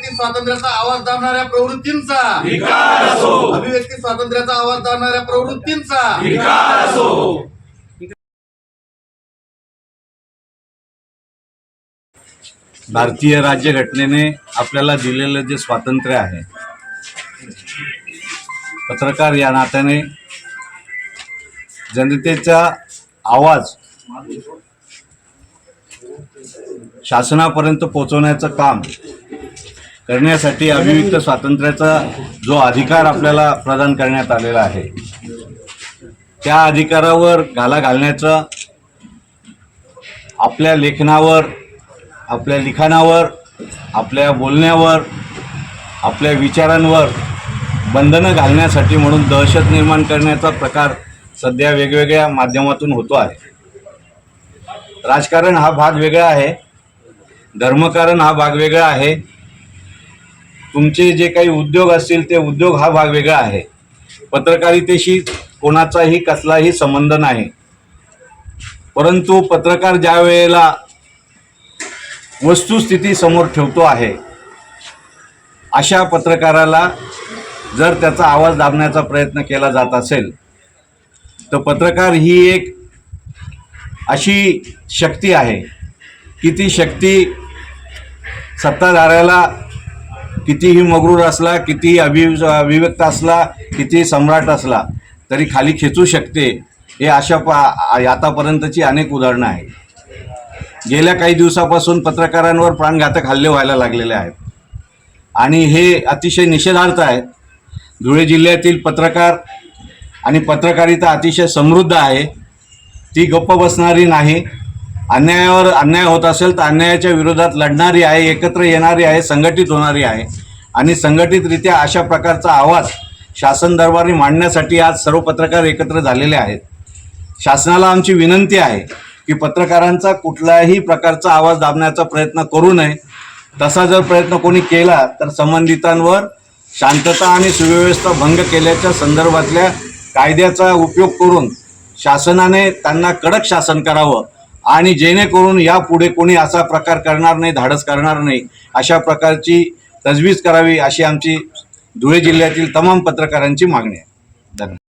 अभिव्यक्ती स्वातंत्र्याचा आवाज दाबणाऱ्या प्रवृत्तींचा. अभिव्यक्ती स्वातंत्र्याचा आवाज दाबणाऱ्या प्रवृत्तींचा. भारतीय राज्यघटनेने आपल्याला दिलेलं जे स्वातंत्र्य आहे पत्रकार या नात्याने जनतेचा आवाज शासनापर्यंत पोहोचवण्याचं काम करण्यासाठी अभिव्यक्त स्वातंत्र्याचा जो अधिकार आपल्याला प्रदान करण्यात आलेला आहे त्या अधिकारावर घाला घालण्याचं आपल्या लेखनावर आपल्या लिखाणावर आपल्या बोलण्यावर आपल्या विचारांवर बंधनं घालण्यासाठी म्हणून दहशत निर्माण करण्याचा प्रकार सध्या वेगवेगळ्या माध्यमातून होतो आहे. राजकारण हा भाग वेगळा आहे धर्मकारण हा भाग वेगळा आहे तुमचे जे काही उद्योग असतील ते उद्योग हा भाग वेगळा आहे. पत्रकारितेशी कोणाचाही कसलाही संबंध नाही. परंतु पत्रकार ज्या वेळेला वस्तुस्थिती समोर ठेवतो आहे अशा पत्रकाराला जर त्याचा आवाज दाबण्याचा प्रयत्न केला जात असेल तर पत्रकार ही एक अशी शक्ती आहे की ती शक्ती सत्ताधाऱ्याला कितीही मगरूर असला कितीही अभि अभिव्यक्त असला कितीही सम्राट असला तरी खाली खेचू शकते हे अशा पा आतापर्यंतची अनेक उदाहरणं आहेत. गेल्या काही दिवसापासून पत्रकारांवर प्राणघातक हल्ले व्हायला लागलेले आहेत. आणि हे अतिशय निषेधार्थ आहेत. धुळे जिल्ह्यातील पत्रकार आणि पत्रकारिता अतिशय समृद्ध आहे. ती गप्प बसणारी नाही. अन्यायावर अन्याय होत असेल तर अन्यायाच्या विरोधात लढणारी आहे एकत्र येणारी आहे संघटित होणारी आहे. आणि संघटितरित्या अशा प्रकारचा आवाज शासन दरबारी मांडण्यासाठी आज सर्व पत्रकार एकत्र झालेले आहेत. शासनाला आमची विनंती आहे की पत्रकारांचा कुठलाही प्रकारचा आवाज दाबण्याचा प्रयत्न करू नये. तसा जर प्रयत्न कोणी केला तर संबंधितांवर शांतता आणि सुव्यवस्था भंग केल्याच्या संदर्भातल्या कायद्याचा उपयोग करून शासनाने त्यांना कडक शासन करावं. आणि जेणेकरून यापुढे कोणी असा प्रकार करणार नाही धाडस करणार नाही अशा प्रकारची तजवीज करावी अशी आमची धुळे जिल्ह्यातील तमाम पत्रकारांची मागणी आहे. धन्यवाद.